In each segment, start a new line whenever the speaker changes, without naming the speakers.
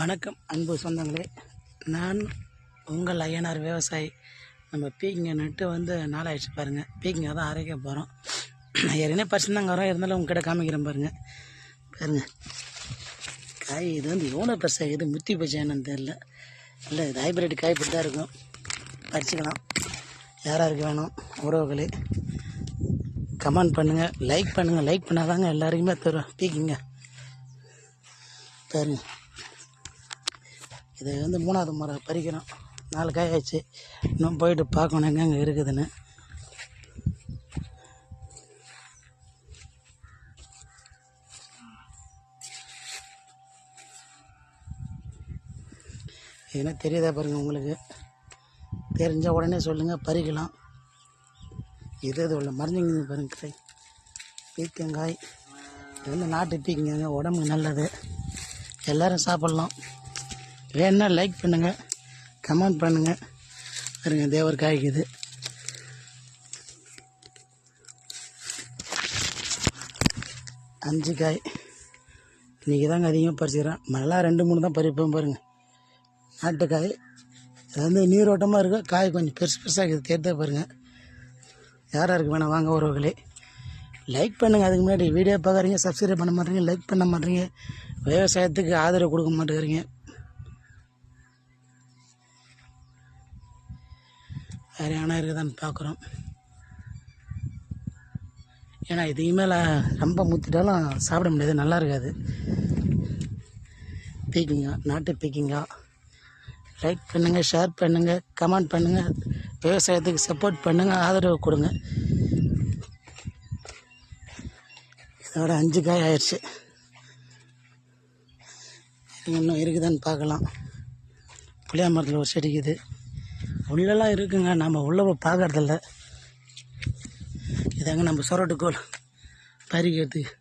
வணக்கம் அன்பு சொந்தங்களே. நான் உங்கள் ஐயனார் விவசாயி. நம்ம பீக்கிங்க நட்டு வந்து நாளாயிடுச்சு பாருங்கள் பீக்கிங்க தான் அரைக்க போகிறோம் ஏற்கனவே பர்சன் தாங்க வரோம். இருந்தாலும் உங்ககிட்ட காமிக்கிறேன் பாருங்கள் பாருங்கள் காய் இது வந்து எவ்வளோ பெருசாக இது முத்தி போச்சு என்னன்னு தெரில இல்லை இது ஹைப்ரிட் காய் இப்படி தான் இருக்கும். பறிச்சுக்கலாம். யாராருக்கு வேணும்? உறவுகளே. கமெண்ட் பண்ணுங்கள் லைக் பண்ணுங்கள் லைக் பண்ணாதாங்க எல்லாருக்குமே தரும். பீக்கிங்க. பாருங்க. இது வந்து மூணாவது முறை பறிக்கிறோம். நாலு காய் ஆச்சு இன்னும் போயிட்டு பார்க்கணும் எங்கெங்கே இருக்குதுன்னு. என்ன தெரியுதா பாருங்க உங்களுக்கு? தெரிஞ்சால் உடனே சொல்லுங்கள் பறிக்கலாம். இது இது உள்ள மறைஞ்சிங்க பாருங்க காய் பீக்கங்காய் இது வந்து நாட்டு பீக்கங்காய் உடம்புக்கு நல்லது. எல்லோரும் சாப்பிட்லாம். வேணுன்னா லைக் பண்ணுங்கள் கமெண்ட் பண்ணுங்கள் பாருங்க தேவர் காய்க்குது. அஞ்சு காய். இன்றைக்கி தாங்க அதிகமாக பறிச்சுக்கிறேன். நல்லா ரெண்டு மூணு தான் பறிப்பேன் பாருங்கள் நாட்டுக்காய். இது வந்து நீரோட்டமாக இருக்கும் காய் கொஞ்சம் பெருசு பெருசாக இருக்குது. தேர்த்தே பாருங்கள் யார் யாருக்கு வேணாம் வாங்க உறவுகளே லைக் பண்ணுங்கள் அதுக்கு முன்னாடி வீடியோ பார்க்குறீங்க சப்ஸ்கிரைப் பண்ண மாட்டேறீங்க லைக் பண்ண மாட்டேறீங்க விவசாயத்துக்கு ஆதரவு கொடுக்க மாட்டேங்கிறீங்க. வேறு யானை இருக்குதான்னு பார்க்குறோம் ஏன்னா இதுக்கு மேலே ரொம்ப முத்திட்டாலும் சாப்பிட முடியாது நல்லா இருக்காது. பீக்கிங்கா நாட்டு பீக்கிங்கா. லைக் பண்ணுங்கள் ஷேர் பண்ணுங்கள் கமெண்ட் பண்ணுங்கள் விவசாயத்துக்கு சப்போர்ட் பண்ணுங்கள் ஆதரவு கொடுங்க. இதோட அஞ்சு காய் ஆயிடுச்சு. இன்னும் இருக்குதான்னு பார்க்கலாம். புளியா மரத்தில் ஒரு செடி இருக்குது. உள்ளெல்லாம் இருக்குங்க. நம்ம உள்ளே போய் பார்க்கறதில்ல. இதாங்க நம்ம சொரட்டுக்கோள் பறிக்கிறதுக்கு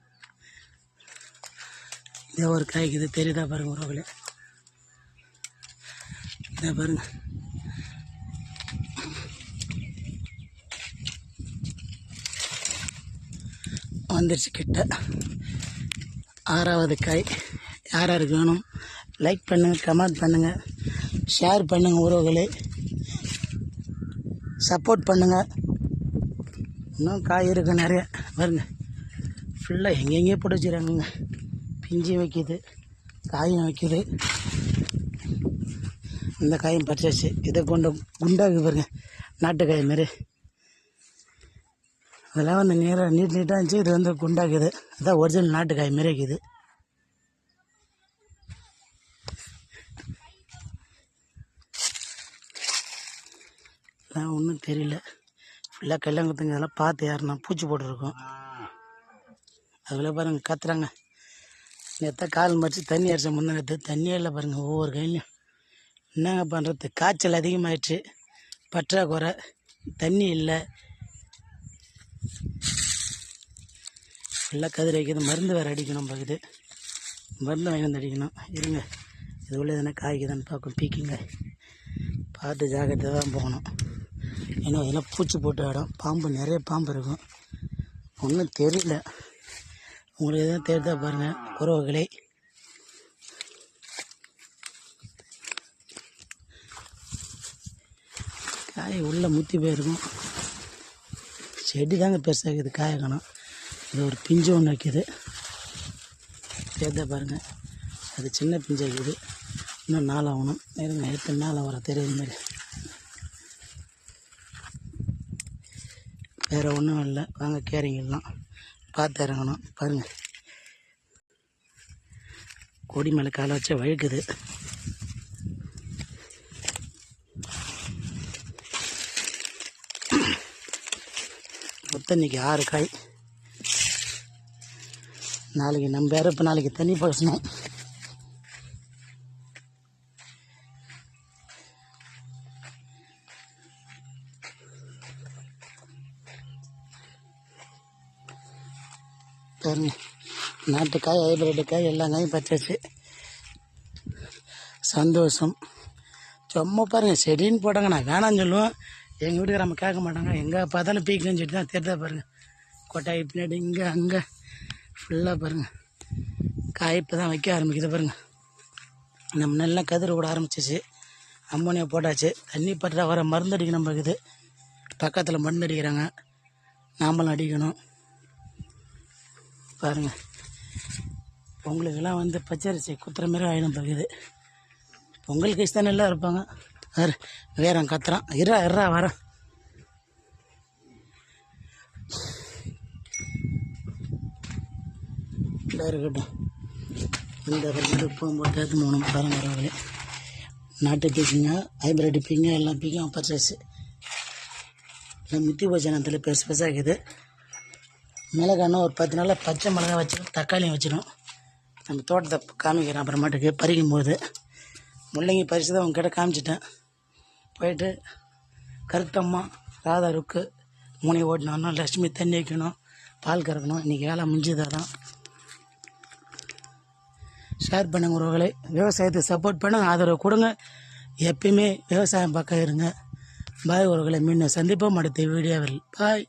இதே ஒரு காய்க்கு இது தெரியுதா பாருங்கள் உறவுகளே. இதை பாருங்கள் வந்துருச்சு கிட்ட. ஆறாவது காய். யார் யாருக்கு வேணும்? லைக் பண்ணுங்கள் கமெண்ட் பண்ணுங்கள் ஷேர் பண்ணுங்கள் உறவுகளே. சப்போர்ட் பண்ணுங்கள் இன்னும் காய் இருக்குது நிறைய. பாருங்க. ஃபுல்லாக எங்கெங்கே போட்டு பிஞ்சி வைக்கிது காயும் வைக்கிது. இந்த காயும் பறிச்சாச்சு. இதை கொண்டு குண்டாக்கு பாருங்க. நாட்டுக்காய் மாரி. அதெல்லாம் வந்து நீராக நீட் நீட்டாக இருந்துச்சு. இது வந்து குண்டாக்குது அதான் ஒரிஜினல் நாட்டுக்காய் மாரி இருக்குது. அதான் ஒன்றும் தெரியல. ஃபுல்லாக கல்யாணத்துங்க இதெல்லாம் பார்த்து யாருன்னா பூச்சி போட்டிருக்கோம். அதில் பாருங்கள் கத்துறாங்க. நேற்று கால் மறித்து தண்ணி அடிச்ச முன்னே நேற்று தண்ணியே இல்லை பாருங்கள் ஒவ்வொரு கையிலையும் என்னங்க பண்ணுறது காய்ச்சல் அதிகமாகிடுச்சு பற்றாக்குறை தண்ணி இல்லை. ஃபுல்லாக கதிர் வைக்கிறது மருந்து வேறு அடிக்கணும் பார்க்குது மருந்து வாங்கி வந்து அடிக்கணும். இருங்க. இது உள்ள எதனா காய்க்குதான்னு பார்க்கும் பீக்கிங்க. பார்த்து ஜாக்கிரதை தான் போகணும். ஏன்னா அதெல்லாம் பூச்சி போட்டு இடம். பாம்பு நிறைய பாம்பு இருக்கும். ஒன்றும் தெரியல. உங்களுக்கு எதுவும் தெரியுதா பாருங்கள் உறவுகளை. காய் உள்ளே முத்தி போயிருக்கும். செடி தாங்க பெருசாக இருக்குது காய காணும். இது ஒரு பிஞ்சு ஒன்று வைக்கிது. தேர்தா பாருங்கள் அது சின்ன பிஞ்சு வைக்குது இன்னும் நாளாகணும். இருங்க எத்தனை நாள் வர தெரியுது மாதிரி. வேறு ஒன்றும் இல்லை. வாங்க கேரிங்கெல்லாம் பார்த்து இறங்கணும். பாருங்கள் கொடி மேலே காலை வச்சா வழுக்குது. மொத்தம் இன்னைக்கு ஆறு காய். நாளைக்கு நம்ம வேறு இப்போ நாளைக்கு தண்ணி பாசணும். பாருங்க. நாட்டுக்காய் ஹைபிரிட் காய் எல்லா காயும் பச்சாச்சு சந்தோஷம். சும்மா பாருங்க செடின்னு போட்டாங்க நான் வேணாம்னு சொல்லுவேன் எங்கள் வீட்டுக்கு நம்ம கேட்க மாட்டாங்க. எங்கே பார்த்தாலும் பீக்குன்னு சொல்லி தான் தெரிதா பாருங்கள் கொட்டாய் பின்னாடி இங்கே அங்கே. ஃபுல்லாக பாருங்கள் காய் இப்போ தான் வைக்க ஆரம்பிக்குது பாருங்கள் நம்ம நல்லா கதிர் விட ஆரம்பிச்சிச்சு. அம்மோனியா போட்டாச்சு. தண்ணி பற்றா வர மருந்து அடிக்கணும் இருக்குது பக்கத்தில் மருந்து அடிக்கிறாங்க. நாமளும் அடிக்கணும். பாருங்கள் பொங்கலுக்கெல்லாம் வந்து பச்சரிசி குத்துற மாதிரி ஆயிடும் இருக்குது பொங்கல் கழிச்சு தானே எல்லாம் இருப்பாங்க. வேறு வேற கத்துறான். இரா இரா வரேன் இருக்கட்டும். இந்த ரெண்டு போகும்போது எடுத்து மூணு பாருங்க வரவங்களே நாட்டு பீக்கிங்க ஹைப்ரிட் பீங்க எல்லாம் பீக்கும் பர்ச்சேஸு எல்லாம் முத்தி போச்சனத்தில் பெருசு பெருசாக இருக்குது. மிளகான்னு ஒரு பத்து நாளில் பச்சை மிளகா வச்சிடும் தக்காளியும் வச்சிடும் நம்ம தோட்டத்தை காமிக்கிறேன் அப்புறமாட்டுக்கு பறிக்கும் போது முள்ளங்கி பறித்து தான் உங்ககிட்ட காமிச்சிட்டேன். போயிட்டு கருத்தம்மா ராதா ருக்கு மூணை ஓட்டணும். லட்சுமி தண்ணி வைக்கணும் பால் கறக்கணும். இன்றைக்கி வேலை முடிஞ்சதாக தான் ஷேர் பண்ணுங்க உறவுகளை. விவசாயத்தை சப்போர்ட் பண்ணுங்க ஆதரவு கொடுங்க. எப்பயுமே விவசாயம் பக்கம் இருங்க. பாய் உறவுகளை. மீண்டும் சந்திப்போம் அடுத்த வீடியோவில். பாய்